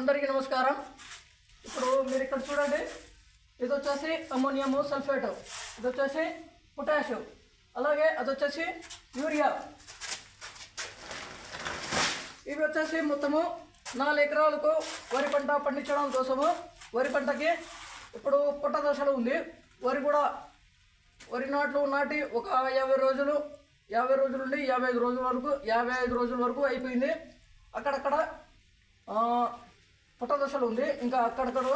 అందరికీ నమస్కారం. ఇప్పుడు మీరు ఇక్కడ చూడండి ఇది వచ్చేసి అమోనియము సల్ఫేట్ ఇది వచ్చేసి పొటాషు అలాగే అది వచ్చేసి యూరియా. ఇవి వచ్చేసి మొత్తము నాలుగు ఎకరాలకు వరి పంట పండించడం కోసము. వరి పంటకి ఇప్పుడు పుట్ట దశలో ఉంది. వరి కూడా వరి నాట్లు నాటి ఒక యాభై రోజులు యాభై రోజుల నుండి యాభై ఐదు రోజుల వరకు యాభై ఐదు రోజుల వరకు అయిపోయింది. అక్కడక్కడ ఆ, ఉంది. ఇంకా అక్కడక్కడ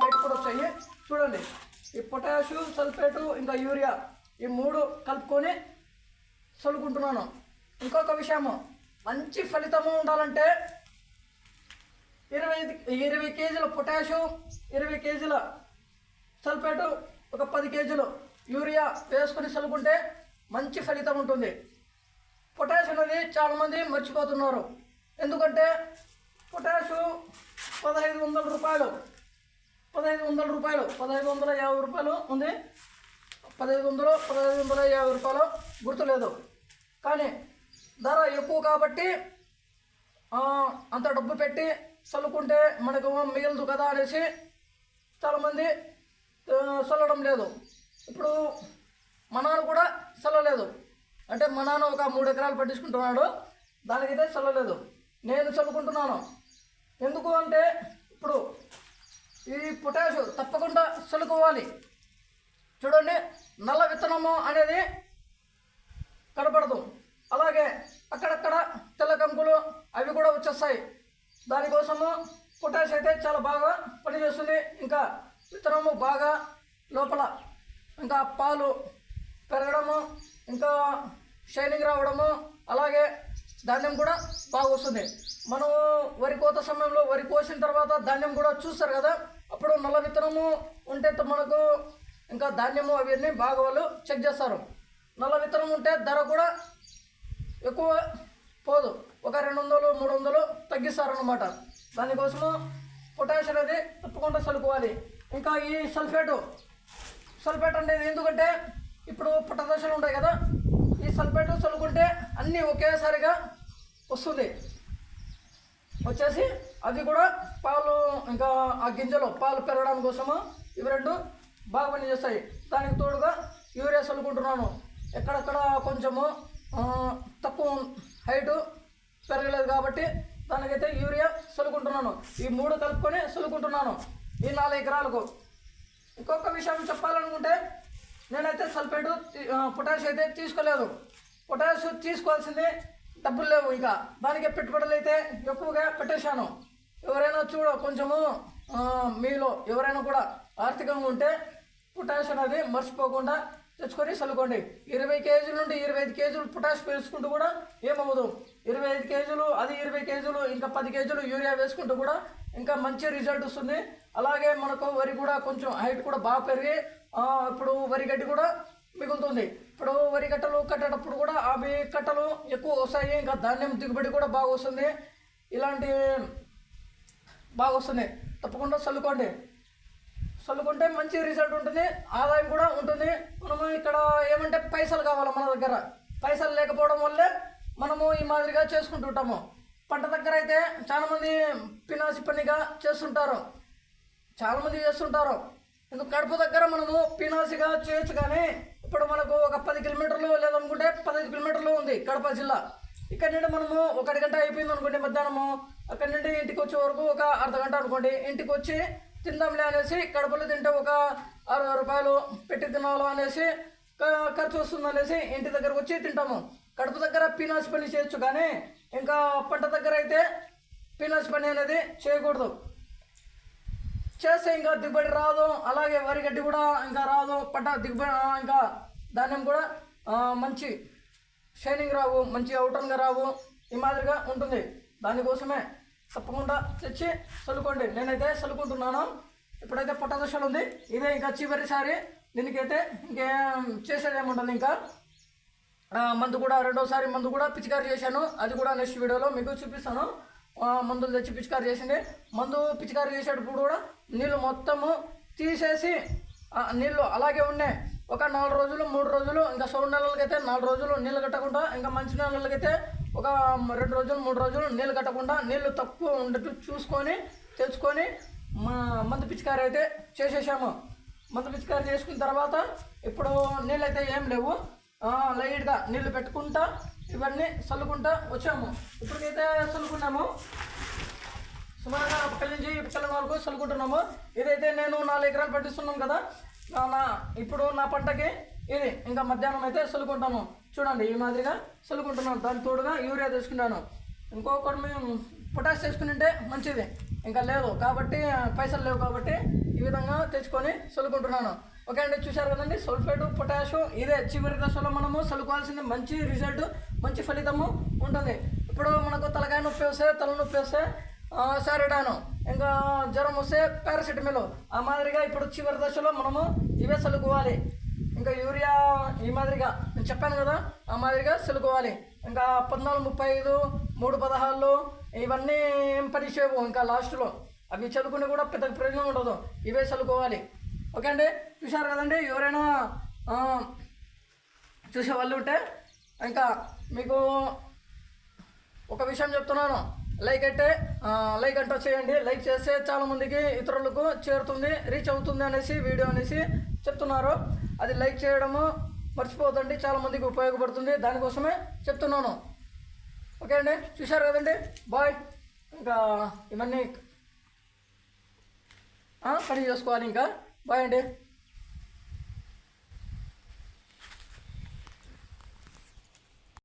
బయట కూడా వచ్చాయి. చూడండి ఈ పొటాషు సల్ఫేటు ఇంకా యూరియా ఈ మూడు కలుపుకొని చల్లుకుంటున్నాను. ఇంకొక విషయము మంచి ఫలితము ఉండాలంటే ఇరవై ఇరవై కేజీల పొటాషు ఇరవై కేజీల సల్ఫేటు ఒక పది కేజీలు యూరియా వేసుకొని చల్లుకుంటే మంచి ఫలితం ఉంటుంది. పొటాష్ అనేది చాలామంది మర్చిపోతున్నారు. ఎందుకంటే పొటాషు పదహైదు వందల రూపాయలు. పదహైదు వందల రూపాయలు. పదహైదు వందల యాభై రూపాయలు ఉంది. పదహైదు వందలు పదహైదు వందల యాభై రూపాయలు గుర్తులేదు. కానీ ధర ఎక్కువ కాబట్టి అంత డబ్బు పెట్టి చల్లుకుంటే మనకు మిగలదు కదా అనేసి చాలామంది చల్లడం లేదు. ఇప్పుడు మా నాన్న కూడా చల్లలేదు. అంటే మా నాన్న ఒక మూడు ఎకరాలు పట్టించుకుంటున్నాడు దానికైతే చల్లలేదు. నేను చల్లుకుంటున్నాను. ఎందుకు అంటే ఇప్పుడు ఈ పొటాషు తప్పకుండా చల్లుకోవాలి. చూడండి నల్ల విత్తనము అనేది కనపడదు. అలాగే అక్కడక్కడ తెల్ల కంకులు అవి కూడా వచ్చేస్తాయి. దానికోసము పొటాష్ అయితే చాలా బాగా పనిచేస్తుంది. ఇంకా విత్తనము బాగా లోపల ఇంకా పాలు పెరగడము ఇంకా షైనింగ్ రావడము అలాగే ధాన్యం కూడా బాగా వస్తుంది. మనం వరి కోత సమయంలో వరి కోసిన తర్వాత ధాన్యం కూడా చూస్తారు కదా అప్పుడు నల్ల విత్తనము ఉంటే మనకు ఇంకా ధాన్యము అవన్నీ బాగా వాళ్ళు చెక్ చేస్తారు. నల్ల విత్తనం ఉంటే ధర కూడా ఎక్కువ పోదు. ఒక రెండు వందలు మూడు వందలు తగ్గిస్తారనమాట దానికోసము పొటాష్ అనేది తప్పకుండా చల్లుకోవాలి ఇంకా ఈ సల్ఫేటు సల్ఫేట్ అనేది ఎందుకంటే ఇప్పుడు పుట్టదశలు ఉంటాయి కదా ఈ సల్ఫేట్ చల్లుకుంటే అన్నీ ఒకేసారిగా వస్తుంది. వచ్చేసి అది కూడా పాలు ఇంకా ఆ గింజలు పాలు పెరగడం కోసము ఇవి రెండు బాగా పనిచేస్తాయి దానికి తోడుగా యూరియా చల్లుకుంటున్నాను. ఎక్కడెక్కడ కొంచెము తక్కువ హైటు పెరగలేదు కాబట్టి దానికైతే యూరియా చల్లుకుంటున్నాను. ఈ మూడు కలుపుకొని చల్లుకుంటున్నాను. ఈ నాలుగు ఎకరాలకు. ఇంకొక విషయం చెప్పాలనుకుంటే నేనైతే సల్ఫేటు పొటాష్ అయితే తీసుకోలేదు. పొటాష్ తీసుకోవాల్సింది డబ్బులు లేవు ఇక. దానికి పెట్టుబడులు అయితే ఎక్కువగా పెట్టేశాను. ఎవరైనా చూడ కొంచెము మీలో ఎవరైనా కూడా ఆర్థికంగా ఉంటే పొటాష్ అనేది మర్చిపోకుండా తెచ్చుకొని చల్లుకోండి. ఇరవై కేజీల నుండి ఇరవై ఐదు కేజీలు పొటాష్ వేసుకుంటూ కూడా ఏమవ్వదు. ఇరవై ఐదు కేజీలు అది ఇరవై కేజీలు ఇంకా పది కేజీలు యూరియా వేసుకుంటూ కూడా ఇంకా మంచి రిజల్ట్ వస్తుంది. అలాగే మనకు వరి కూడా కొంచెం హైట్ కూడా బాగా పెరిగి ఇప్పుడు వరి గడ్డి కూడా మిగులుతుంది. ఇప్పుడు వరి కట్టలు కట్టేటప్పుడు కూడా అవి కట్టలు ఎక్కువ వస్తాయి. ఇంకా ధాన్యం దిగుబడి కూడా బాగా వస్తుంది. ఇలాంటి బాగా వస్తుంది. తప్పకుండా చల్లుకోండి. చల్లుకుంటే మంచి రిజల్ట్ ఉంటుంది. ఆదాయం కూడా ఉంటుంది. మనము ఇక్కడ ఏమంటే పైసలు కావాలి మన దగ్గర. పైసలు లేకపోవడం వల్లే మనము ఈ మాదిరిగా చేసుకుంటుంటాము పంట దగ్గర అయితే చాలామంది పినాసి పనిగా చేస్తుంటారు. చాలామంది చేస్తుంటారు. ఎందుకు కడుపు దగ్గర మనము పినాసిగా చేయొచ్చు కానీ ఇప్పుడు మనకు ఒక పది కిలోమీటర్లు లేదనుకుంటే పదహైదు కిలోమీటర్లు ఉంది కడప జిల్లా. ఇక్కడ నుండి మనము ఒకటి గంట అయిపోయింది అనుకోండి మధ్యాహ్నము. అక్కడి నుండి ఇంటికి వచ్చే వరకు ఒక అర్ధ గంట అనుకోండి. ఇంటికి వచ్చి తిందాంలే అనేసి కడపలో తింటే ఒక అరవై రూపాయలు పెట్టి తినాలి అనేసి ఖర్చు వస్తుంది అనేసి ఇంటి దగ్గరకు వచ్చి తింటాము. కడుపు దగ్గర పీనాసి పని చేయొచ్చు కానీ ఇంకా పంట దగ్గర అయితే పీనాసి పని అనేది చేయకూడదు. చేస్తే ఇంకా దిగుబడి రాదు అలాగే వరి గడ్డి కూడా ఇంకా రాదు పంట దిగుబడి ఇంకా ధాన్యం కూడా మంచి షైనింగ్ రావు మంచి అవుటంగా రావు ఈ మాదిరిగా ఉంటుంది. దానికోసమే తప్పకుండా తెచ్చి చల్లుకోండి. నేనైతే చల్లుకుంటున్నాను. ఇప్పుడైతే పొట్ట ఉంది. ఇదే ఇంకా చివరిసారి. దీనికైతే ఇంకేం చేసేది ఏముంటుంది ఇంకా. మందు కూడా రెండోసారి మందు కూడా పిచికారి చేశాను. అది కూడా నెక్స్ట్ వీడియోలో మీకు చూపిస్తాను. మందులు తెచ్చి పిచికారి చేసింది. మందు పిచికారి చేసేటప్పుడు కూడా నీళ్ళు మొత్తము తీసేసి నీళ్ళు అలాగే ఉన్నాయి. ఒక నాలుగు రోజులు మూడు రోజులు ఇంకా సౌడు నెలలకైతే నాలుగు రోజులు నీళ్ళు కట్టకుండా ఇంకా మంచి నెలలకైతే ఒక రెండు రోజులు మూడు రోజులు నీళ్ళు కట్టకుండా నీళ్ళు తక్కువ ఉండేట్టు చూసుకొని తెచ్చుకొని మా మందు పిచికారి అయితే చేసేసాము. మందు పిచికారి చేసుకున్న తర్వాత ఇప్పుడు నీళ్ళు అయితే ఏం లేవు. లైట్గా నీళ్ళు పెట్టుకుంటా ఇవన్నీ చల్లుకుంటా వచ్చాము. ఇప్పటికైతే చల్లుకున్నాము. సుమారుగా పక్కల నుంచి పక్కల వరకు చల్లుకుంటున్నాము ఇదైతే నేను నాలుగు ఎకరాలు పండిస్తున్నాను కదా. నా నా- ఇప్పుడు నా పంటకి ఇది ఇంకా మధ్యాహ్నం అయితే చల్లుకుంటాము చూడండి ఈ మాదిరిగా చల్లుకుంటున్నాను దాని తోడుగా యూరియా తీసుకున్నాను. ఇంకొకటి మేము పొటాష్ చేసుకుని మంచిది. ఇంకా లేదు కాబట్టి పైసలు లేవు కాబట్టి ఈ విధంగా తెచ్చుకొని చల్లుకుంటున్నాను ఓకే అండి చూశారు కదండి? సల్ఫేట్ పొటాషు ఇదే చివరి దశలో మనము చల్లుకోవాల్సింది మంచి రిజల్ట్ మంచి ఫలితము ఉంటుంది. ఇప్పుడు మనకు తలకాయ నొప్పి వస్తే తలనొప్పి వస్తే సారిడాను ఇంకా జ్వరం వస్తే పారాసిటమిల్. ఆ మాదిరిగా ఇప్పుడు చివరి దశలో మనము ఇవే చల్లుకోవాలి ఇంకా యూరియా ఈ మాదిరిగా. నేను చెప్పాను కదా ఆ మాదిరిగా చల్లుకోవాలి ఇంకా పద్నాలుగు ముప్పై ఐదు మూడు పదహారులు ఇవన్నీ ఏం పని చేయవు ఇంకా లాస్ట్లో అవి చదువుకుని కూడా పెద్ద ప్రయోజనం ఉండదు. ఇవే చల్లుకోవాలి ఓకే అండి? చూశారు కదండి? ఎవరైనా చూసే వాళ్ళు ఉంటే ఇంకా మీకు ఒక విషయం చెప్తున్నాను. లైక్ అంటే లైక్ అంటే చేయండి. లైక్ చేస్తే చాలా మందికి ఇతరులకు చేరుతుంది రీచ్ అవుతుంది అనేసి వీడియో అనేసి చెప్తున్నారు. అది లైక్ చేయడము మర్చిపోదండి చాలా మందికి ఉపయోగపడుతుంది. దానికోసమే చెప్తున్నాను. ఓకే అండి? చూశారు కదండి? బాయ్ ఇంకా ఇవన్నీ కడిగి పని చేసుకోవాలి ఇంకా. బాయ్ అండి.